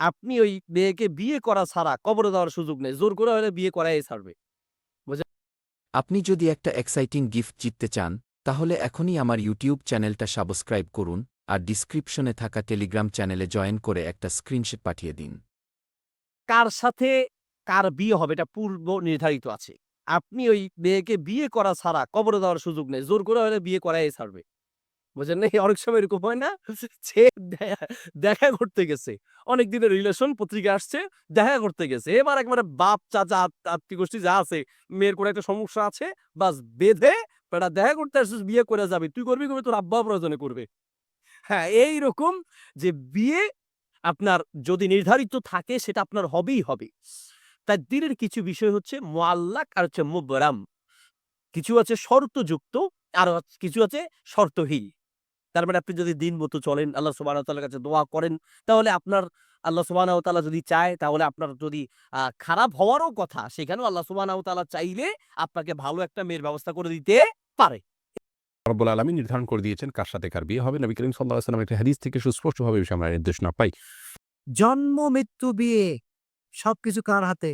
আপনি ওই মেয়েকে বিয়ে করা ছাড়া কবরে দেওয়ার সুযোগ নেই। জোর করে হলে বিয়ে করাই ছাড়বে। আপনি যদি একটা এক্সাইটিং গিফট জিততে চান তাহলে এখনই আমার ইউটিউব চ্যানেলটা সাবস্ক্রাইব করুন আর ডিসক্রিপশনে থাকা টেলিগ্রাম চ্যানেলে জয়েন করে একটা স্ক্রিনশট পাঠিয়ে দিন কার সাথে কার বিয়ে হবে এটা পূর্ব নির্ধারিত আছে। আপনি ওই মেয়েকে বিয়ে করা ছাড়া কবরে দেওয়ার সুযোগ নেই। জোর করে হলে বিয়ে করাই ছাড়বে। বুঝেন নাই? অনেক সময় এরকম হয় না? সে দেখা করতে গেছে। অনেক দিনের রিলেশন পত্রিকায় আসছে, দেখা করতে গেছে। এবার একবারে বাপ, চাচা, আত আত্মীয়-গোষ্ঠী যা আছে, মেয়ের কোনো একটা সমস্যা আছে, বাস বেঁধে বেটা দেখা করতে আসছিস বিয়ে করে যাবি। তুই করবি, করবি তোর আব্বাও প্রয়োজনে করবে। হ্যাঁ, এইরকম যে বিয়ে আপনার যদি নির্ধারিত থাকে সেটা আপনার হবেই হবে। তাকদীরের কিছু বিষয় হচ্ছে মোয়াল্লাক আর হচ্ছে মুবরাম। কিছু আছে শর্তযুক্ত আর কিছু আছে শর্তহীন। তার মানে আপনি যদি দিন মতো চলেন, আল্লাহ ওয়া কাছে দোয়া করেন, তাহলে আপনার আল্লাহ সুবহানাহু ওয়া তাআলা যদি চায় তাহলে আপনার যদি খারাপ হওয়ারও কথা, সেখানেও আল্লাহ সুবহানাহু ওয়া তাআলা চাইলে আপনাকে ভালো একটা মেয়ের ব্যবস্থা করে দিতে পারে। রব্বুল আলামিন নির্ধারণ করে দিয়েছেন কার সাথে কার বিয়ে হবে। নবী করিম সাল্লাল্লাহু আলাইহি ওয়াসাল্লাম একটা হাদিস থেকে সুস্পষ্টভাবে বিষয়ে আমরা নির্দেশনা পাই। জন্ম, মৃত্যু, বিয়ে সবকিছু কার হাতে?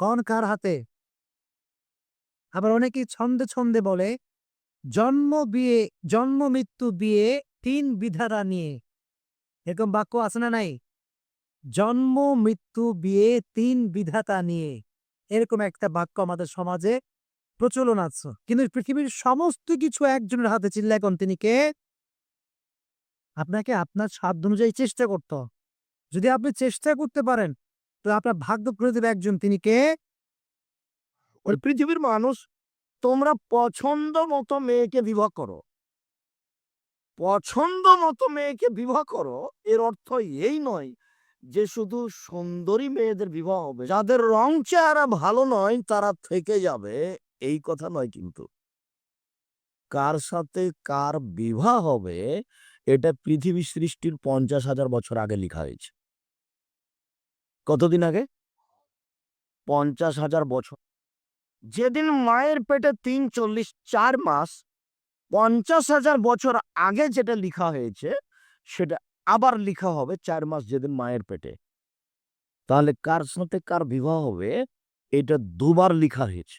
কোন কার হাতে? আবার অনেকেই ছন্দে, ছন্দে বলে জন্ম, বিয়ে জন্ম, মৃত্যু, বিয়ে তিন বিধাতা নিয়ে। এরকম বাক্য আছে না নাই? জন্ম, মৃত্যু, বিয়ে তিন বিধাতা নিয়ে। এরকম একটা বাক্য আমাদের সমাজে প্রচলন আছে। কিন্তু পৃথিবীর সমস্ত কিছু একজনের হাতে চিল্লায় এখন তিনি কে? আপনাকে আপনার সাধ্য অনুযায়ী চেষ্টা করতে যদি আপনি চেষ্টা করতে পারেন, তো আপনার ভাগ্য করে দেবে একজন তিনি কে? ওই পৃথিবীর মানুষ তোমরা পছন্দ মতো মেয়েকে বিবাহ করো। পছন্দ মতো মেয়েকে বিবাহ করো এর অর্থ এই নয় যে শুধু সুন্দরী মেয়েদের বিবাহ হবে। যাদের রং চেহারা ভালো নয় তারা থেকে যাবে এই কথা নয় কিন্তু। কার সাথে কার বিবাহ হবে এটা পৃথিবী সৃষ্টির ৫০,০০০ বছর আগে লিখা হয়েছে। কতদিন আগে? ৫০,০০০ বছর। যেদিন মায়ের পেটে ৩ ৪০ ৪ মাস ৫০,০০০ বছর আগে যেটা লিখা হয়েছে সেটা আবার লিখা হবে চার মাস যেদিন মায়ের পেটে। তাহলে কার সাথে কার বিবাহ হবে এটা দুবার লিখা হয়েছে।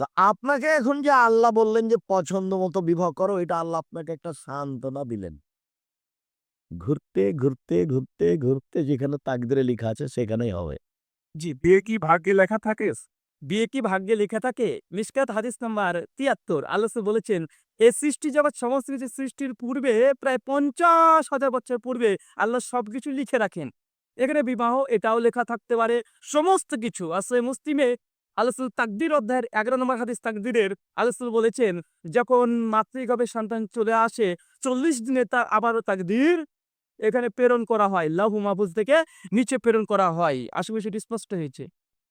তা আপনাকে এখন যে আল্লাহ বললেন যে পছন্দ মতো বিবাহ করো এটা আল্লাহ আপনাকে একটা সান্ত্বনা দিলেন। ঘুরতে, ঘুরতে, ঘুরতে, ঘুরতে যেখানে তাকদীরে লিখা আছে সেখানেই হবে। জি, বিয়ে কি ভাগ্যে লেখা থাকে? বিয়ে কি ভাগ্যে লেখা থাকে? মিশকাত হাদিস নাম্বার ৭৩ আল্লাহ বলেছেন, এ সৃষ্টি জগৎ সমস্ত কিছু সৃষ্টির পূর্বে প্রায় ৫০,০০০ বছর পূর্বে আল্লাহ সবকিছু লিখে রাখেন। এখানে বিবাহ এটাও লেখা থাকতে পারে। সমস্ত কিছু আসলে মুসলিমে আল্লাহ তাকদির অধ্যায়ের ১১ নম্বর হাদিস তাকদীরের আল্লাহ রাসূল বলেছেন, যখন মাতৃগর্ভে সন্তান চলে আসে ৪০ দিনে তার আবারও তাকদির এখানে প্রেরণ করা হয়। লাউহ মাহফুজ থেকে নিচে প্রেরণ করা হয়। আশা করি সেটি স্পষ্ট হয়েছে।